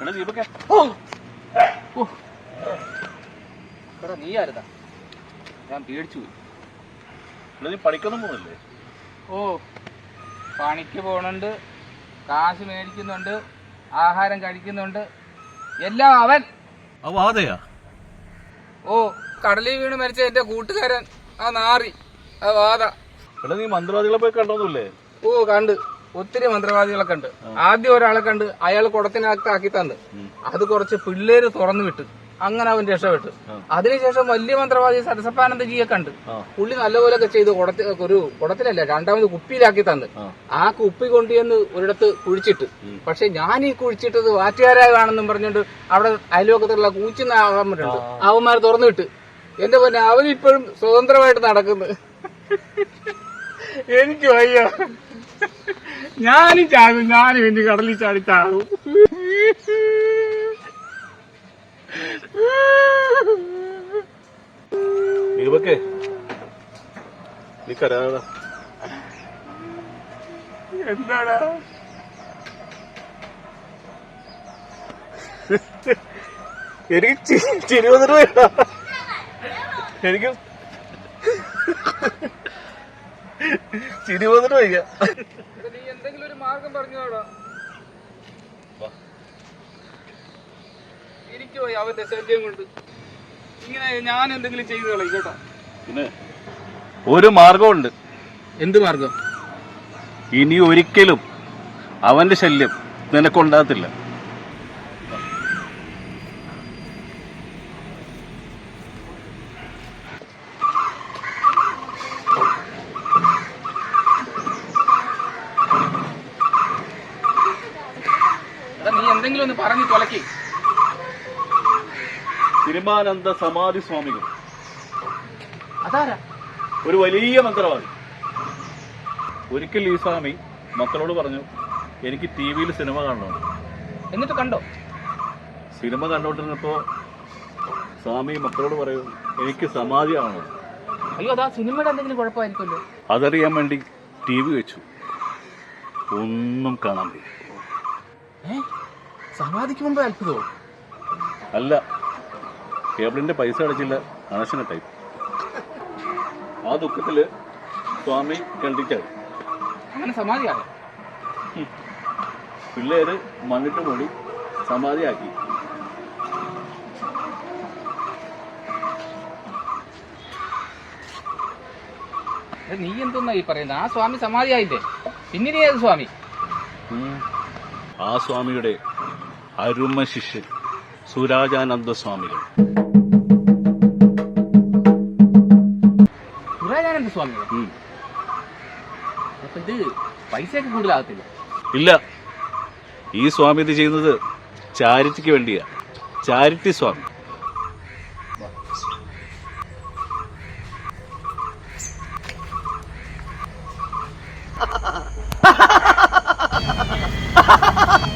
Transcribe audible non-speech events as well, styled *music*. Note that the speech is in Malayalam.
എടാ ദീപക്കെ ഓ. ഓ. എടാ നീ ആരുതാ? ഞാൻ പേടിച്ചു പോയി. എടാ നീ പണിക്കൊന്നും പോകുന്നില്ലേ ഓ പണിക്ക് പോണുണ്ട് കാശ് മേടിക്കുന്നുണ്ട് ആഹാരം കഴിക്കുന്നുണ്ട് എല്ലാം അവൻ. ഓ കടലിൽ വീണ് മരിച്ച എന്റെ കൂട്ടുകാരൻ ആ നാറി ആ വാദ എടാ നീ മന്ത്രവാദികളെ പോയി കണ്ടോന്നില്ലേ ഓ കണ്ട്. ഒത്തിരി മന്ത്രവാദികളെ കണ്ട് ആദ്യം ഒരാളെ കണ്ട് അയാൾ കുടത്തിനകത്താക്കി തന്ന്. അത് കുറച്ച് പിള്ളേര് തുറന്നു വിട്ടു. അങ്ങനെ അവൻ രക്ഷപ്പെട്ടു. അതിനുശേഷം വലിയ മന്ത്രവാദി സരസപ്പാനന്ദജിയെ കണ്ട്. പുള്ളി നല്ലപോലൊക്കെ ചെയ്ത് കുടത്തി ഒരു കുടത്തിലല്ല രണ്ടാമത് കുപ്പിയിലാക്കി തന്ന്. ആ. കുപ്പി കൊണ്ടുവന്ന് ഒരിടത്ത് കുഴിച്ചിട്ട്. പക്ഷെ ഞാൻ ഈ കുഴിച്ചിട്ടത് വാറ്റുകാരാകാണെന്നും പറഞ്ഞുകൊണ്ട് അവിടെ അയൽവക്കത്തുള്ള കൂച്ചുന്ന അവന്മാരുണ്ട്. അവന്മാർ തുറന്നു വിട്ട്. എന്റെ പൊന്നെ അവനിപ്പോഴും സ്വതന്ത്രമായിട്ട് നടക്കുന്നു. എനിക്ക് വയ്യ. ഞാനും ചാടും ഞാനും എന്റെ കടലിൽ ചാടി ചാടും. ദീപക്കെ നീ കരാടാ എന്താടാ? എനിക്ക് ചിരി വന്നിട്ട്. എനിക്ക് ചിരി വന്നിട്ട് വയ്യ. നീ എന്തെങ്കിലും ഒരു മാർഗം പറഞ്ഞോടാ എനിക്ക് പോയി അവന്റെ ശല്യം കൊണ്ട്. ഇങ്ങനെ ഞാൻ എന്തെങ്കിലും ചെയ്തു കളയും കേട്ടോ. പിന്നെ ഒരു മാർഗമുണ്ട് എന്ത് മാർഗം? ഇനി ഒരിക്കലും അവന്റെ ശല്യം നിനക്കുണ്ടാകത്തില്ല. എന്തെങ്കിലും ഒന്ന് പറഞ്ഞു തുലക്കി. തിരുമാനന്ദ സമാധി സ്വാമികൾ. അതാരാ? ഒരു വലിയ മന്ത്രവാദി. ഒരിക്കൽ ഈ സ്വാമി മക്കളോട് പറഞ്ഞു എനിക്ക് ടി വിയിൽ സിനിമ കാണണം എന്നിട്ട് കണ്ടോ? സിനിമ കണ്ടോണ്ടിരുന്നപ്പോ സ്വാമി മക്കളോട് പറയൂ എനിക്ക് സമാധി ആണോ അയ്യോ അതാ സിനിമയുടെ എന്തെങ്കിലും കുഴപ്പമായിരിക്കുമല്ലോ. അതറിയാൻ വേണ്ടി ടി വി വെച്ചു. ഒന്നും കാണാൻ പറ്റും സമാധിക്ക് മുമ്പ് അത്ഭുതമോ? അല്ല കേബിളിന്റെ പൈസ അടച്ചില്ല. അണശന ടൈപ്പ് ആ ദുഃഖത്തിൽ സ്വാമി കണ്ടിട്ടാണ് അങ്ങനെ സമാധിയാണ് പിള്ളേര് മണ്ണിട്ട് മൂടി സമാധിയാക്കി. നീ എന്തെന്നാ ഈ പറയുന്നത് ആ സ്വാമി സമാധിയായില്ലേ? പിന്നീട് ഏത് സ്വാമി? ആ സ്വാമിയുടെ അരുമ ശിഷ്യൻ സുരാജാനന്ദ സ്വാമികൾ സുരാജാനന്ദ സ്വാമികൾ. അപ്പൊ ഇത് പൈസയൊക്കെ കൂടുതലാകത്തില്ല? ഇല്ല. ഈ സ്വാമി ഇത് ചെയ്യുന്നത് ചാരിറ്റിക്ക് വേണ്ടിയാ. ചാരിറ്റി സ്വാമി. *laughs*